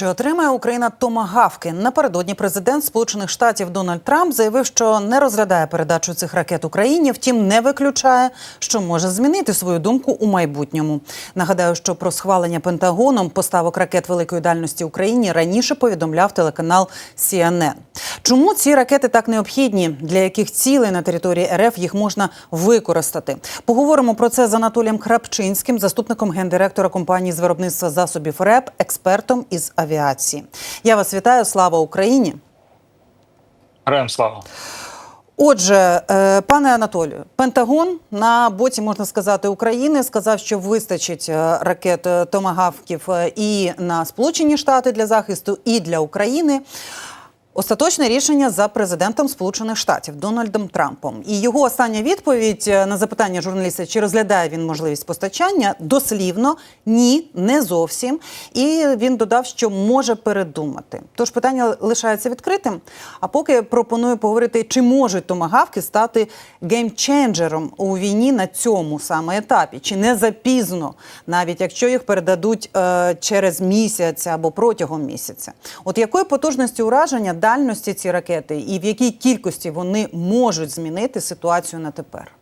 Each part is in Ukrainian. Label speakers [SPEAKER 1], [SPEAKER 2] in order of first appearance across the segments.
[SPEAKER 1] Чи отримає Україна томагавки? Напередодні президент Сполучених Штатів Дональд Трамп заявив, що не розглядає передачу цих ракет Україні, втім не виключає, що може змінити свою думку у майбутньому. Нагадаю, що про схвалення Пентагоном поставок ракет великої дальності Україні раніше повідомляв телеканал CNN. Чому ці ракети так необхідні? Для яких цілей на території РФ їх можна використати? Поговоримо про це з Анатолієм Храпчинським, заступником гендиректора компанії з виробництва засобів РЕП, експертом із авіації. Я вас вітаю. Слава Україні!
[SPEAKER 2] Героям слава.
[SPEAKER 1] Отже, е, пане Анатолію, Пентагон на боці можна сказати України сказав, що вистачить е, ракет е, томагавків і на Сполучені Штати для захисту, і для України. Остаточне рішення за президентом Сполучених Штатів Дональдом Трампом. І його остання відповідь е, на запитання журналіста, чи розглядає він можливість постачання, дослівно ні, не зовсім. І він додав, що може передумати. Тож питання лишається відкритим. А поки пропоную поговорити, чи можуть томагавки стати геймченджером у війні на цьому саме етапі, чи не запізно, навіть якщо їх передадуть е, через місяць або протягом місяця. От якої потужності ураження дальності ці ракети, і в якій кількості вони можуть змінити ситуацію на тепер?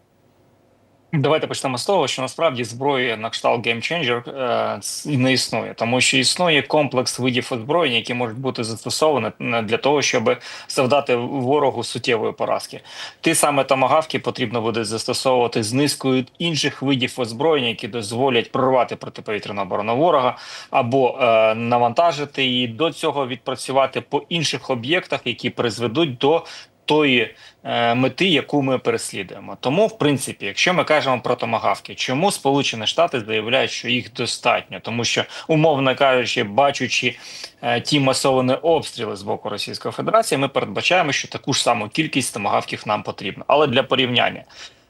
[SPEAKER 2] Давайте почнемо з того, що насправді зброї на кшталт Game е, не існує, тому що існує комплекс видів озброєння, які можуть бути застосовані для того, щоб завдати ворогу суттєвої поразки. Ті саме томагавки потрібно буде застосовувати з низкою інших видів озброєння, які дозволять прорвати протиповітряну оборону ворога або е, навантажити її до цього відпрацювати по інших об'єктах, які призведуть до тої е, мети, яку ми переслідуємо. Тому, в принципі, якщо ми кажемо про томагавки, чому Сполучені Штати заявляють, що їх достатньо, тому що, умовно кажучи, бачучи е, ті масовані обстріли з боку Російської Федерації, ми передбачаємо, що таку ж саму кількість томагавків нам потрібно. Але для порівняння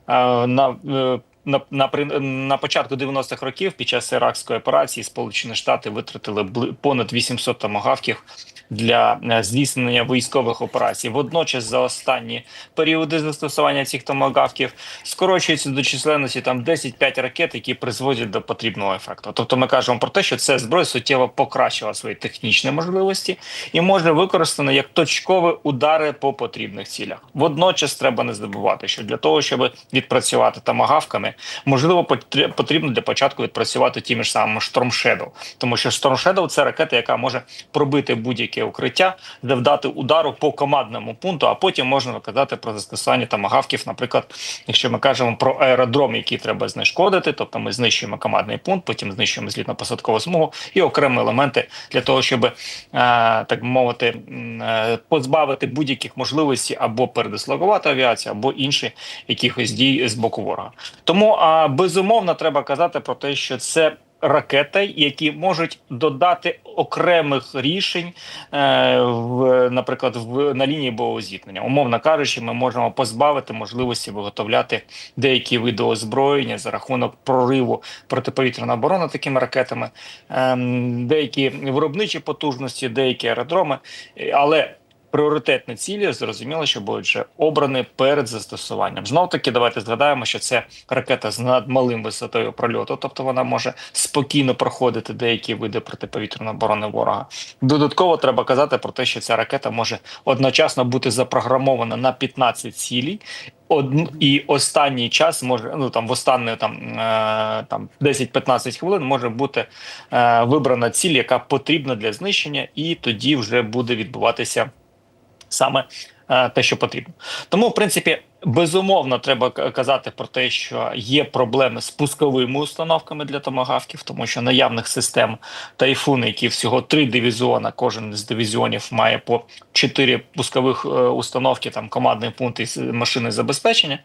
[SPEAKER 2] е, на на, на, на початку 90-х років під час іракської операції Сполучені Штати витратили понад 800 томагавків для е, здійснення військових операцій. Водночас, за останні періоди застосування цих томагавків скорочується до численності там 10-5 ракет, які призводять до потрібного ефекту. Тобто, ми кажемо про те, що це зброя суттєво покращила свої технічні можливості і може використана як точкові удари по потрібних цілях. Водночас треба не забувати, що для того, щоб відпрацювати томагавками, можливо, потр- потрібно для початку відпрацювати тими ж самими Storm Shadow. тому що Storm Shadow – це ракета, яка може пробити будь-яке укриття, завдати удару по командному пункту. А потім можна казати про застосування томагавків, наприклад, якщо ми кажемо про аеродром, який треба знешкодити, тобто ми знищуємо командний пункт, потім знищуємо злітно-посадкову смугу і окремі елементи для того, щоб е, так мовити, е, позбавити будь-яких можливостей або передислокувати авіацію, або інші якихось дій з боку ворога. Тому а, безумовно треба казати про те, що це. Ракети, які можуть додати окремих рішень, е, в, наприклад, в на лінії бойового зіткнення. Умовно кажучи, ми можемо позбавити можливості виготовляти деякі види озброєння за рахунок прориву протиповітряної оборони такими ракетами, ем, деякі виробничі потужності, деякі аеродроми, Е, але. Пріоритетні цілі зрозуміло, що будуть вже обрані перед застосуванням. Знов таки, давайте згадаємо, що це ракета з надмалим висотою прольоту, тобто вона може спокійно проходити деякі види протиповітряної оборони ворога. Додатково треба казати про те, що ця ракета може одночасно бути запрограмована на 15 цілей. Одну і останній час може ну там в останні там, е, там 10-15 хвилин може бути е, вибрана ціль, яка потрібна для знищення, і тоді вже буде відбуватися саме е, те, що потрібно. Тому, в принципі, безумовно, треба казати про те, що є проблеми з пусковими установками для томагавків, тому що наявних систем тайфун, які всього три дивізіона, кожен з дивізіонів має по чотири пускових е, установки, там командний пункт і машини забезпечення.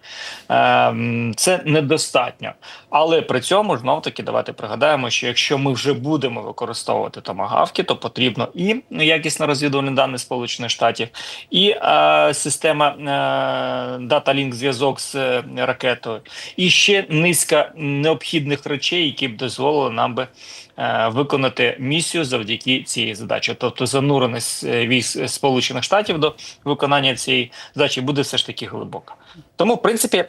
[SPEAKER 2] Е, це недостатньо. Але при цьому знов таки давайте пригадаємо, що якщо ми вже будемо використовувати томагавки, то потрібно і якісно розвідувальні дані Сполучених Штатів, і е, система е, Data Link зв'язок з е, ракетою, і ще низка необхідних речей, які б дозволили нам би виконати місію завдяки цій задачі. Тобто зануреність е, військ Сполучених Штатів до виконання цієї задачі буде все ж таки глибока. Тому, в принципі, е,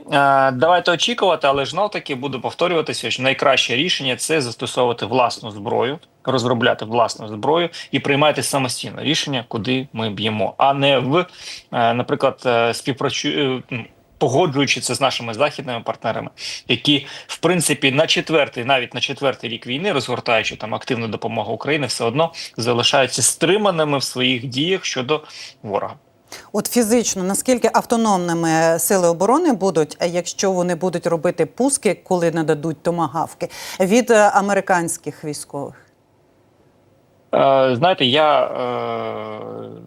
[SPEAKER 2] давайте очікувати, але ж таки буду повторюватися, що найкраще рішення це застосовувати власну зброю, розробляти власну зброю і приймати самостійно рішення, куди ми б'ємо, а не в, е, наприклад, е, співпрацю. Погоджуючи це з нашими західними партнерами, які в принципі на четвертий, навіть на четвертий рік війни, розгортаючи там активну допомогу Україні, все одно залишаються стриманими в своїх діях щодо ворога.
[SPEAKER 1] От фізично, наскільки автономними сили оборони будуть, якщо вони будуть робити пуски, коли нададуть томагавки від американських військових?
[SPEAKER 2] Е, Знаєте, я е,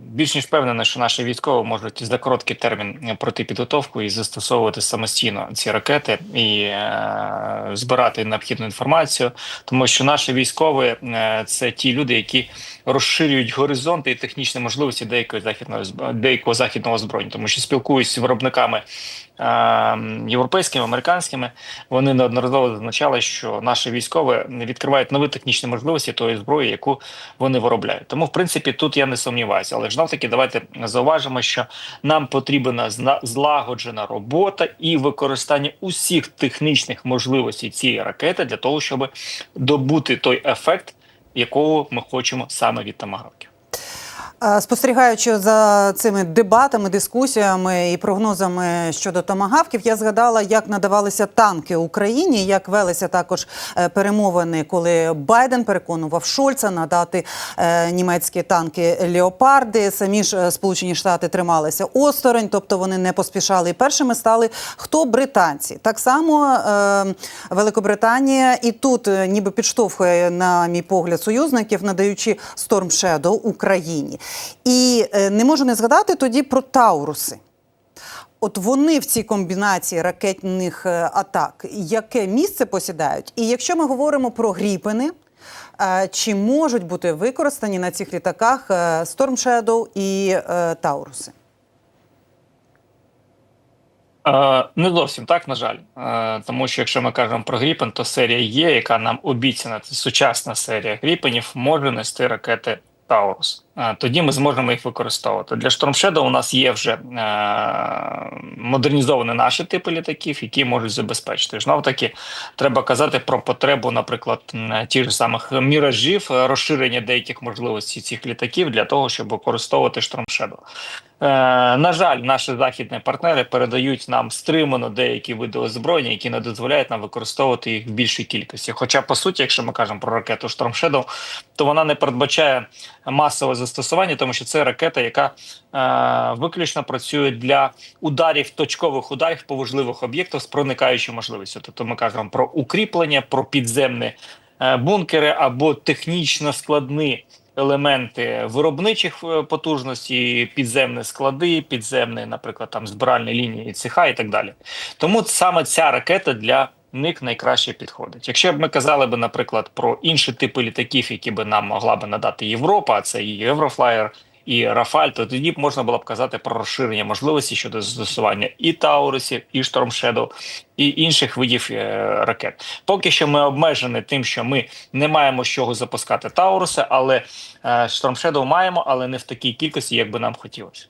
[SPEAKER 2] більш ніж впевнений, що наші військові можуть за короткий термін пройти підготовку і застосовувати самостійно ці ракети і е, збирати необхідну інформацію, тому що наші військові це ті люди, які розширюють горизонти і технічні можливості деякої західної деякого західного озброєння, тому що спілкуюсь з виробниками. е, Європейськими, американськими вони неодноразово зазначали, що наші військові відкривають нові технічні можливості тої зброї, яку вони виробляють. Тому, в принципі, тут я не сумніваюся. Але ж знов таки, давайте зауважимо, що нам потрібна злагоджена робота і використання усіх технічних можливостей цієї ракети для того, щоб добути той ефект, якого ми хочемо саме від тамагавків.
[SPEAKER 1] Е, Спостерігаючи за цими дебатами, дискусіями і прогнозами щодо томагавків, я згадала, як надавалися танки Україні, як велися також е, перемовини, коли Байден переконував Шольца надати е, німецькі танки Леопарди. Самі ж Сполучені Штати трималися осторонь, тобто вони не поспішали. І першими стали хто британці. Так само Великобританія і тут ніби підштовхує, на мій погляд, союзників, надаючи Storm Shadow Україні. І е, не можу не згадати тоді про Тауруси. От вони в цій комбінації ракетних е, атак, яке місце посідають? І якщо ми говоримо про гріпини, е, чи можуть бути використані на цих літаках Storm Shadow і Тауруси?
[SPEAKER 2] Не зовсім так, на жаль. Тому що якщо ми кажемо про Гріпен, то серія Є, яка нам обіцяна, це сучасна серія Гріпенів, може нести ракети Таурус. Тоді ми зможемо їх використовувати. Для Storm Shadow у нас є вже е, модернізовані наші типи літаків, які можуть забезпечити. Знов таки треба казати про потребу, наприклад, тих самих міражів, розширення деяких можливостей цих літаків для того, щоб використовувати Storm Shadow. Е, на жаль, наші західні партнери передають нам стримано деякі види озброєння, які не дозволяють нам використовувати їх в більшій кількості. Хоча, по суті, якщо ми кажемо про ракету Shadow, то вона не передбачає масове застосування, тому що це ракета, яка е, виключно працює для ударів, точкових ударів по важливих об'єктах з проникаючою можливістю. Тобто ми кажемо про укріплення, про підземні е, бункери або технічно складні елементи виробничих е, потужностей, підземні склади, підземні, наприклад, там збиральні лінії цеха і так далі. Тому саме ця ракета для них найкраще підходить. Якщо б ми казали би, наприклад, про інші типи літаків, які би нам могла би надати Європа, це і Єврофлаєр, і Рафаль, то тоді б можна було б казати про розширення можливостей щодо застосування і Таурусів, і Shadow, і інших видів е, ракет. Поки що ми обмежені тим, що ми не маємо з чого запускати Тауруси, але Shadow маємо, але не в такій кількості, як би нам хотілося.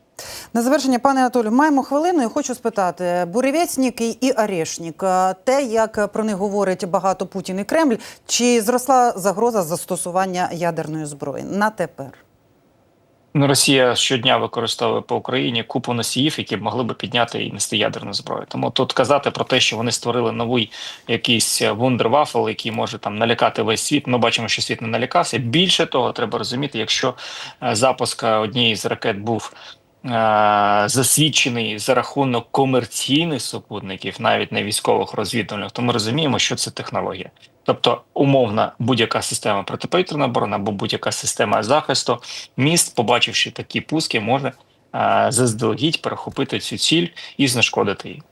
[SPEAKER 1] На завершення, пане Анатолію, маємо хвилину і хочу спитати: Буревєцнік і- і Орешнік, е, те, як про них говорить багато Путін і Кремль, чи зросла загроза застосування ядерної зброї на тепер?
[SPEAKER 2] Ну, Росія щодня використовує по Україні купу носіїв, які б могли би підняти і нести ядерну зброю. Тому тут казати про те, що вони створили новий якийсь вундервафл, який може там налякати весь світ. Ми бачимо, що світ не налякався. Більше того, треба розуміти, якщо е, запуск однієї з ракет був. Е, Засвідчений за рахунок комерційних супутників, навіть не військових розвідувальних, то ми розуміємо, що це технологія. Тобто, умовна будь-яка система протиповітряної оборони або будь-яка система захисту міст, побачивши такі пуски, може е, заздалегідь перехопити цю ціль і знешкодити її.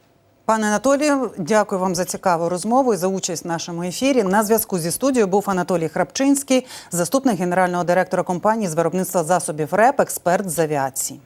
[SPEAKER 1] Пане Анатолію, дякую вам за цікаву розмову і за участь в нашому ефірі. На зв'язку зі студією був Анатолій Храпчинський, заступник генерального директора компанії з виробництва засобів РЕП, експерт з авіації.